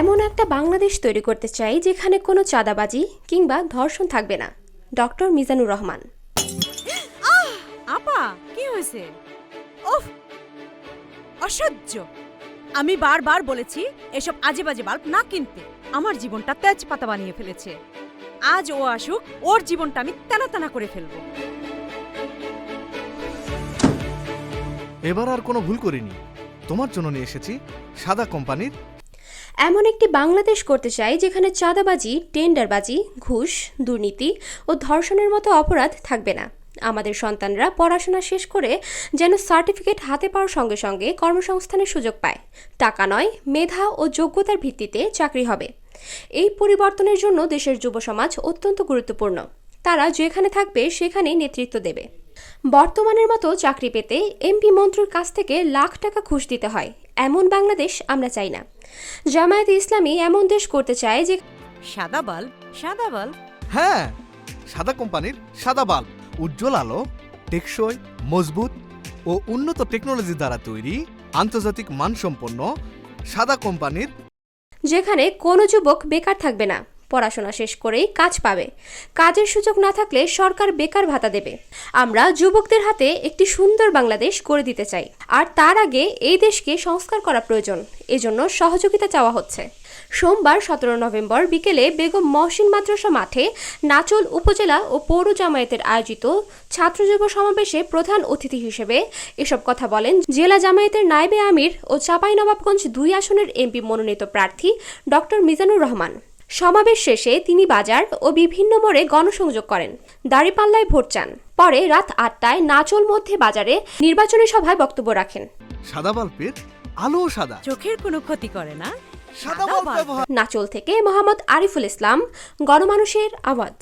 এমন একটা বাংলাদেশ তৈরি করতে চাই যেখানে কোনো চাঁদাবাজি কিংবা ধর্ষণ থাকবে না। ডক্টর মিজানুর রহমান। আপা কি হয়েছে? ওফ অসহ্য। আমি বারবার বলেছি এসব আজে বাজে বাল্ব না কিনতে। আমার জীবনটা তেজপাতা বানিয়ে ফেলেছে। আজ ও আসুক ওর জীবনটা আমি তেনা টানা করে ফেলব। এবার আর কোনো ভুল করিনি। তোমার জন্য নিয়ে এসেছি সাদা কোম্পানির এমন একটি বাংলাদেশ করতে চাই যেখানে চাঁদাবাজি, টেন্ডারবাজি, ঘুষ, দুর্নীতি ও ধর্ষণের মতো অপরাধ থাকবে না। আমাদের সন্তানরা পড়াশোনা শেষ করে যেন সার্টিফিকেট হাতে পাওয়ার সঙ্গে সঙ্গে কর্মসংস্থানের সুযোগ পায়। টাকা নয়, মেধা ও যোগ্যতার ভিত্তিতে চাকরি হবে। এই পরিবর্তনের জন্য দেশের যুব সমাজ অত্যন্ত গুরুত্বপূর্ণ। তারা যেখানে থাকবে সেখানেই নেতৃত্ব দেবে। বর্তমানের মতো চাকরি পেতে এমপি মন্ত্রীর কাছ থেকে লাখ টাকা ঘুষ দিতে হয়। এমন বাংলাদেশ আমরা চাই না। জামায়াত ইসলামী এমন দেশ করতে চায় যে সাদা বাল্ব সাদা বাল। হ্যাঁ সাদা কোম্পানির সাদা বাল। উজ্জ্বল আলো টেকসই মজবুত ও উন্নত টেকনোলজি দ্বারা তৈরি আন্তর্জাতিক মানসম্পন্ন সাদা কোম্পানির যেখানে কোনো যুবক বেকার থাকবে না। পড়াশোনা শেষ করেই কাজ পাবে। কাজের সুযোগ না থাকলে সরকার বেকার ভাতা দেবে। আমরা যুবকদের হাতে একটি সুন্দর বাংলাদেশ করে দিতে চাই। আর তার আগে এই দেশকে সংস্কার করা প্রয়োজন। এজন্য সহযোগিতা চাওয়া হচ্ছে। সোমবার সতেরো নভেম্বর বিকেলে বেগম মহসিন মাদ্রাসা মাঠে নাচল উপজেলা ও পৌর জামায়াতের আয়োজিত ছাত্র যুব সমাবেশে প্রধান অতিথি হিসেবে এসব কথা বলেন জেলা জামায়াতের নায়েবে আমির ও চাঁপাইনবাবগঞ্জ দুই আসনের এমপি মনোনীত প্রার্থী ডক্টর মিজানুর রহমান। সমাবেশ শেষে তিনি বাজার ও বিভিন্ন মোড়ে গণসংযোগ করেন। দাড়িপাল্লায় ভোট চান। পরে রাত আটটায় নাচল মধ্যে বাজারে নির্বাচনী সভায় বক্তব্য রাখেন। সাদা বাল্বের আলো সাদা। চোখের কোনো ক্ষতি করে না। নাচল থেকে মোহাম্মদ আরিফুল ইসলাম গণমানুষের আওয়াজ।